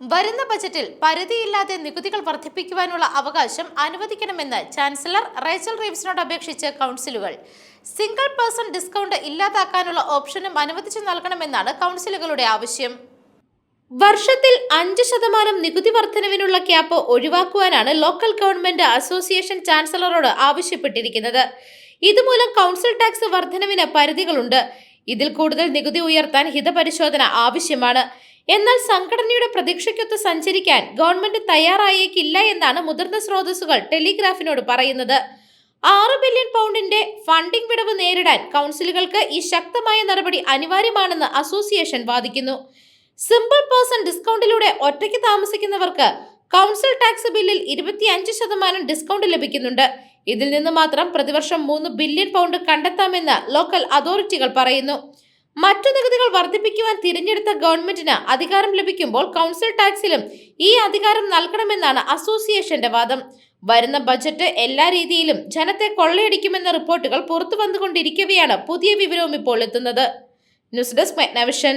വരുന്ന ബജറ്റിൽ പരിധിയില്ലാതെ നികുതികൾ വർദ്ധിപ്പിക്കുവാനുള്ള അവകാശം അനുവദിക്കണമെന്ന് ചാൻസലർ റേച്ചൽ റീവ്സിനോട് അപേക്ഷിച്ച് കൗൺസിലുകൾ. സിംഗിൾ പേഴ്സൺ ഡിസ്കൗണ്ട് ഇല്ലാതാക്കാനുള്ള ഓപ്ഷനും അനുവദിച്ചു നൽകണമെന്നാണ് കൗൺസിലുകളുടെ ആവശ്യം. വർഷത്തിൽ അഞ്ച് ശതമാനം നികുതി വർധനവിനുള്ള ക്യാപ്പ് ഒഴിവാക്കുവാനാണ് ലോക്കൽ ഗവൺമെന്റ് അസോസിയേഷൻ ചാൻസലറോട് ആവശ്യപ്പെട്ടിരിക്കുന്നത്. ഇതുമൂലം കൗൺസിൽ ടാക്സ് വർധനവിന് പരിധികളുണ്ട്. ഇതിൽ കൂടുതൽ നികുതി ഉയർത്താൻ ഹിതപരിശോധന ആവശ്യമാണ്. എന്നാൽ സംഘടനയുടെ പ്രതീക്ഷയ്ക്കൊത്ത് സഞ്ചരിക്കാൻ ഗവൺമെന്റ് തയ്യാറായേക്കില്ല എന്നാണ് മുതിർന്ന സ്രോതസ്സുകൾ ടെലിഗ്രാഫിനോട് പറയുന്നത്. ആറ് ബില്യൺ പൗണ്ടിന്റെ ഫണ്ടിംഗ് വിടവ് നേരിടാൻ കൗൺസിലുകൾക്ക് ഈ ശക്തമായ നടപടി അനിവാര്യമാണെന്ന് അസോസിയേഷൻ വാദിക്കുന്നു. സിമ്പിൾ പേഴ്സൺ ഡിസ്കൗണ്ടിലൂടെ ഒറ്റയ്ക്ക് താമസിക്കുന്നവർക്ക് കൗൺസിൽ ടാക്സ് ബില്ലിൽ ഇരുപത്തിയഞ്ച് ശതമാനം ഡിസ്കൗണ്ട് ലഭിക്കുന്നുണ്ട്. ഇതിൽ നിന്ന് മാത്രം പ്രതിവർഷം മൂന്ന് ബില്യൺ പൗണ്ട് കണ്ടെത്താമെന്ന് ലോക്കൽ അതോറിറ്റികൾ പറയുന്നു. മറ്റു നികുതികൾ വർദ്ധിപ്പിക്കുവാൻ തിരഞ്ഞെടുത്ത ഗവൺമെന്റിന് അധികാരം ലഭിക്കുമ്പോൾ കൗൺസിൽ ടാക്സിലും ഈ അധികാരം നൽകണമെന്നാണ് അസോസിയേഷന്റെ വാദം. വരുന്ന ബജറ്റ് എല്ലാ രീതിയിലും ജനത്തെ കൊള്ളയടിക്കുമെന്ന റിപ്പോർട്ടുകൾ പുറത്തു വന്നുകൊണ്ടിരിക്കവെയാണ് പുതിയ വിവരവും ഇപ്പോൾ എത്തുന്നത്. News desk മെഗ്നവിഷൻ.